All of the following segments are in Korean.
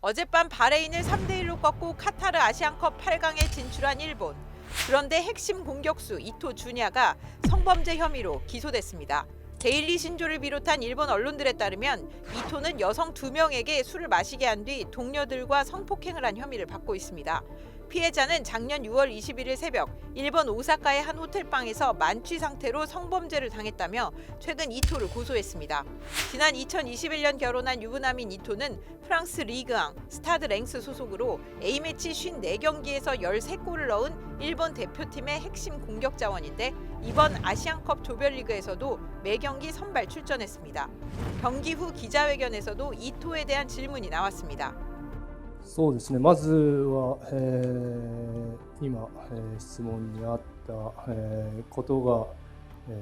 어젯밤 바레인을 3대 1로 꺾고 카타르 아시안컵 8강에 진출한 일본. 그런데 핵심 공격수 이토 주냐가 성범죄 혐의로 기소됐습니다. 데일리 신조를 비롯한 일본 언론들에 따르면 이토는 여성 두 명에게 술을 마시게 한 뒤 동료들과 성폭행을 한 혐의를 받고 있습니다. 피해자는 작년 6월 21일 새벽 일본 오사카의 한 호텔방에서 만취 상태로 성범죄를 당했다며 최근 이토를 고소했습니다. 지난 2021년 결혼한 유부남인 이토는 프랑스 리그앙 스타드 랭스 소속으로 A매치 54경기에서 13골을 넣은 일본 대표팀의 핵심 공격 자원인데 이번 아시안컵 조별리그에서도 매 경기 선발 출전했습니다. 경기 후 기자회견에서도 이토에 대한 질문이 나왔습니다. そうですね、まずは、えー今、えー質問にあった、えーことが、え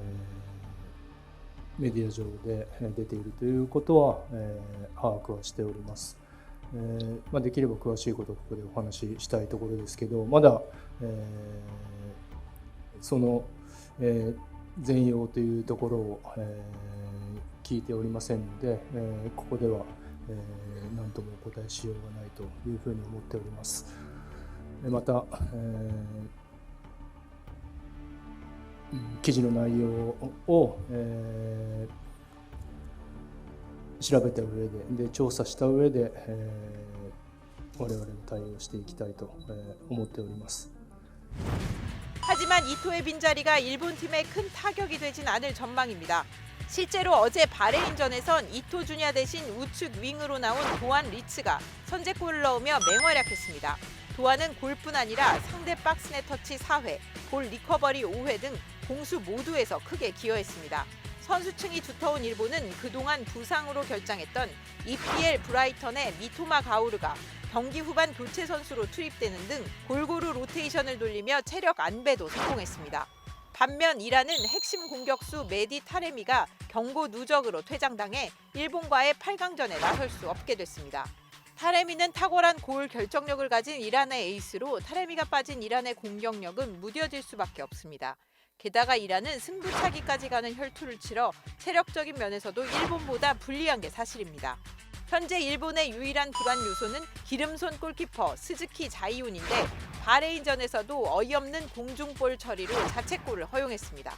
ーメディア上で出ているということは、えー把握はしております。えーまあ、できれば詳しいことをここでお話ししたいところですけど、まだ、えーその、えー全容というところを、えー聞いておりませんので、えーここでは、えーともお答えしようがないというふうに思っております。えまた、えーうん記事の内容を、えー調べた上でで調査した上で、えー我々も対応していきたいと、えー思っております。 하지만 이토의 빈자리가 일본 팀에 큰 타격이 되진 않을 전망입니다. 실제로 어제 바레인전에선 이토 주냐 대신 우측 윙으로 나온 도안 리츠가 선제골을 넣으며 맹활약했습니다. 도안은 골뿐 아니라 상대 박스 내 터치 4회, 볼 리커버리 5회 등 공수 모두에서 크게 기여했습니다. 선수층이 두터운 일본은 그동안 부상으로 결장했던 EPL 브라이턴의 미토마 가오르가 경기 후반 교체 선수로 투입되는 등 골고루 로테이션을 돌리며 체력 안배도 성공했습니다. 반면 이란은 핵심 공격수 메디 타레미가 경고 누적으로 퇴장당해 일본과의 8강전에 나설 수 없게 됐습니다. 타레미는 탁월한 골 결정력을 가진 이란의 에이스로 타레미가 빠진 이란의 공격력은 무뎌질 수밖에 없습니다. 게다가 이란은 승부차기까지 가는 혈투를 치러 체력적인 면에서도 일본보다 불리한 게 사실입니다. 현재 일본의 유일한 불안 요소는 기름손 골키퍼 스즈키 자이온인데 바레인전에서도 어이없는 공중볼 처리로 자책골을 허용했습니다.